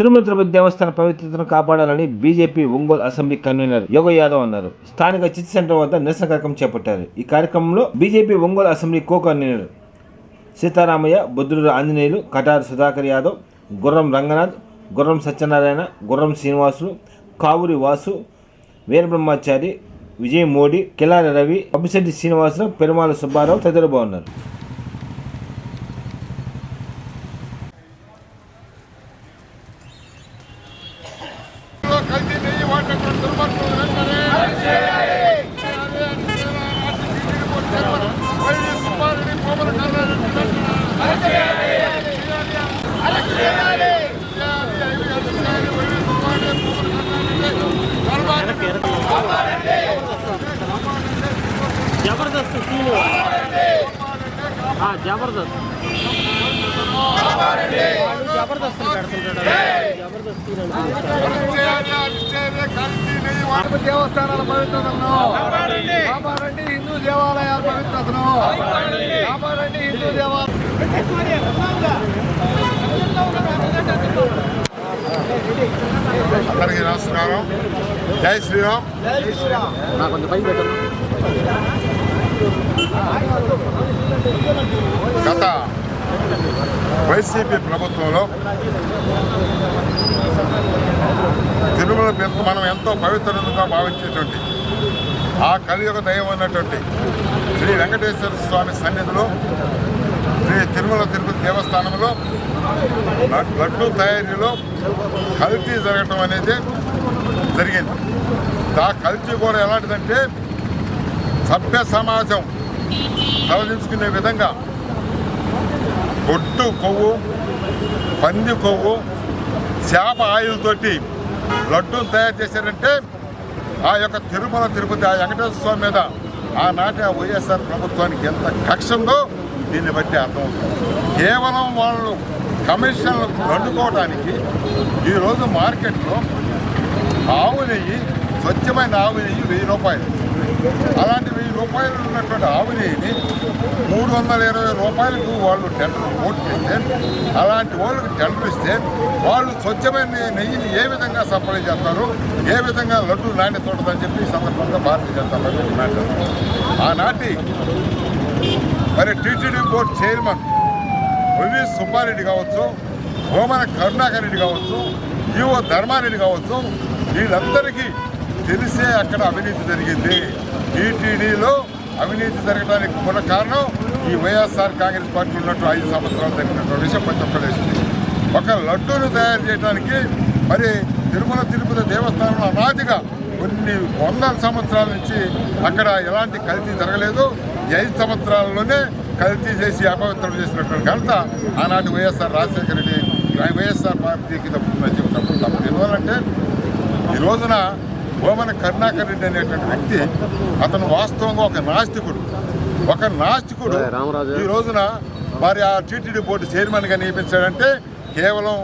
తిరుమల తిరుపతి దేవస్థాన పవిత్రతను కాపాడాలని BJP Ongole assembly convenor Yoga Yadav అన్నారు. స్థానిక చిట్ సెంటర్ వద్ద నిరసన కార్యక్రమం చేపట్టారు. ఈ కార్యక్రమంలో BJP Ongole assembly co convenor Sitaramayya బుద్ధుడు ఆంజనేయులు కటారు సుధాకర్ యాదవ్ గుర్రం రంగనాథ్ గుర్రం సత్యనారాయణ గుర్రం శ్రీనివాసులు కావురి వాసు వీరబ్రహ్మాచారి విజయ్ మోడీ కిలారి రవి అబ్బిశెట్టి శ్రీనివాసరావు పెరుమాల సుబ్బారావు తదితరులు బాగున్నారు కల్తీ నెయ్యి వాడినటువంటి దుర్మార్గులు వెంటనే వైవి సుబ్బారెడ్డి కోమల కర్ణారెడ్డి వెంటనే జబర్దస్త్ సీను జబర్దస్త్. జబర్దస్త్. పెడుతుంటాడు. జబర్దస్త్ సీన్ అంటే దేవస్థానాల పవిత్రతను. కాపాడండి. హిందూ దేవాలయాల పవిత్రతను. కాపాడండి. హిందూ దేవాలయాలు. అందరికీ నమస్కారం. జై శ్రీరామ్. గత వైసీపీ ప్రభుత్వంలో తిరుమల ఎంత- మనం ఎంతో పవిత్రంగా భావించేటువంటి ఆ కలియుగ దైవం ఉన్నటువంటి శ్రీ వెంకటేశ్వర స్వామి సన్నిధిలో శ్రీ తిరుమల తిరుపతి దేవస్థానంలో లడ్డు తయారీలో కల్తీ జరగటం అనేది జరిగింది. ఆ కల్తీ కూడా ఎలాంటిదంటే సభ్య సమాజం తలదించుకునే విధంగా గొడ్డు కొవ్వు పంది కొవ్వు చేప ఆయిల్ లడ్డూలు తయారు చేశారంటే ఆ యొక్క తిరుమల తిరుపతి ఆ వెంకటేశ్వర స్వామి మీద ఆనాటి ఆ వైఎస్ఆర్ ప్రభుత్వానికి ఎంత కక్ష ఉందో దీన్ని బట్టి అర్థమవుతుంది. కేవలం వాళ్ళు కమిషన్లు దండుకోవడానికి ఈరోజు మార్కెట్లో ఆవు నెయ్యి స్వచ్ఛమైన ఆవు నెయ్యి వెయ్యి రూపాయలు. అలాంటి వెయ్యి రూపాయలు ఉన్నటువంటి ఆవు నెయ్యిని మూడు వందల ఇరవై రూపాయలకు వాళ్ళు టెండర్ ఓటు పెడితే అలాంటి వాళ్ళకి టెండర్ ఇస్తే వాళ్ళు స్వచ్ఛమైన నెయ్యిని ఏ విధంగా సప్లై చేస్తారు ఏ విధంగా లడ్డు నాణ్యత ఉంటుందని చెప్పి ఈ సందర్భంగా భారతీయ జనతా పార్టీ డిమాండ్ ఆనాటి మరి TTD board chairman YV Subbareddy కావచ్చు హోమన కరుణాకర్ రెడ్డి కావచ్చు ఈవో ధర్మారెడ్డి కావచ్చు వీళ్ళందరికీ తెలిసే అక్కడ అవినీతి జరిగింది. టీటీడీలో అవినీతి జరగడానికి కూడా కారణం ఈ వైఎస్ఆర్ కాంగ్రెస్ పార్టీ ఉన్నట్టు ఐదు సంవత్సరాలు జరిగినటువంటి విషయం ప్రతి ఒక్కరేసింది ఒక లడ్డూను తయారు చేయడానికి మరి తిరుమల తిరుపతి దేవస్థానంలో అనాదిగా కొన్ని వందల సంవత్సరాల నుంచి అక్కడ ఎలాంటి కల్తీ జరగలేదు. ఈ ఐదు సంవత్సరాల్లోనే కల్తీ చేసి అపవిత్రం చేసినటువంటి ఘనత ఆనాటి వైఎస్ఆర్ రాజశేఖర రెడ్డి వైఎస్ఆర్ పార్టీకి తప్పుతుందని తప్పు తప్పు ఎందువల్లంటే ఈ రోజున ఓమన కరుణాకర్ రెడ్డి అనేటువంటి వ్యక్తి అతను వాస్తవంగా ఒక నాస్తికుడు. ఒక నాస్తికుడు. ఈ రోజున మరి ఆ టీటీడీ బోర్డు చైర్మన్గా నియమించాడంటే కేవలం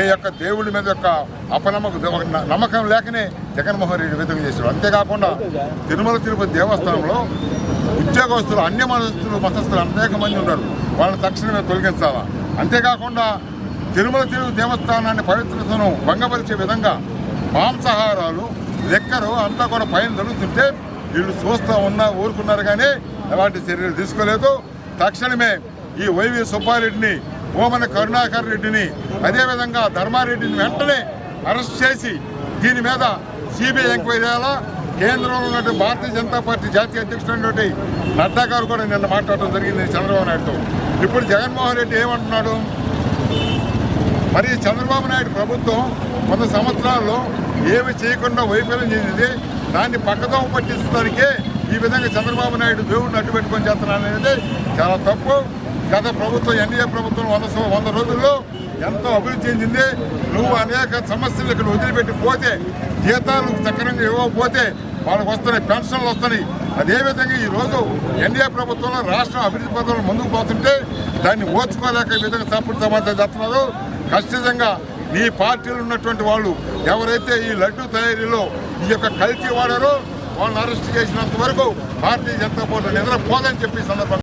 ఏ యొక్క దేవుడి మీద యొక్క అపనమ్మక నమ్మకం లేకనే జగన్మోహన్ రెడ్డి విధంగా చేశాడు. అంతేకాకుండా తిరుమల తిరుపతి దేవస్థానంలో ఉద్యోగస్తులు అన్య మతస్థులు మతస్థులు అనేక మంది ఉన్నారు. వాళ్ళని తక్షణమే తొలగించాలా? అంతేకాకుండా తిరుమల తిరుపతి దేవస్థానాన్ని పవిత్రతను భంగపరిచే విధంగా మాంసాహారాలు లెక్కరు అంతా కూడా పైన జరుగుతుంటే వీళ్ళు చూస్తూ ఉన్నా ఊరుకున్నారు కానీ ఎలాంటి చర్యలు తీసుకోలేదు. తక్షణమే ఈ వైవి సుబ్బారెడ్డిని ఓమన కరుణాకర్ రెడ్డిని అదేవిధంగా ధర్మారెడ్డిని వెంటనే అరెస్ట్ చేసి దీని మీద సిబిఐ ఎంక్వైరీ చేయాలా? కేంద్రంలో ఉన్నటువంటి భారతీయ జనతా పార్టీ జాతీయ అధ్యక్షుడు నడ్డా గారు కూడా నిన్న మాట్లాడటం జరిగింది చంద్రబాబు నాయుడుతో. ఇప్పుడు జగన్మోహన్ రెడ్డి ఏమంటున్నాడు? మరి చంద్రబాబు నాయుడు ప్రభుత్వం వంద సంవత్సరాల్లో ఏమి చేయకుండా వైఫల్యం చెందింది దాన్ని పక్కదోమ పట్టించడానికే ఈ విధంగా చంద్రబాబు నాయుడు దేవుడిని అడ్డు పెట్టుకొని చేస్తున్నాడు అనేది చాలా తప్పు. గత ప్రభుత్వం ఎన్డీఏ ప్రభుత్వం వంద వంద రోజుల్లో ఎంతో అభివృద్ధి చెందింది. నువ్వు అనేక సమస్యలు ఇక్కడ వదిలిపెట్టి పోతే జీతాలు సక్రమంగా ఇవ్వకపోతే వాళ్ళకి వస్తున్నాయి పెన్షన్లు వస్తున్నాయి. అదేవిధంగా ఈరోజు ఎన్డీఏ ప్రభుత్వంలో రాష్ట్రం అభివృద్ధి పథకంలో ముందుకు పోతుంటే దాన్ని ఓర్చుకోలేక ఈ విధంగా తప్పుడు సమాచారం చేస్తున్నారు. ఖచ్చితంగా నీ పార్టీలో ఉన్నటువంటి వాళ్ళు ఎవరైతే ఈ లడ్డు తయారీలో ఈ యొక్క కల్తీ వాడారో వాళ్ళని అరెస్ట్ చేసినంత వరకు భారతీయ జనతా పార్టీ నిద్రపోదని చెప్పి సందర్భంగా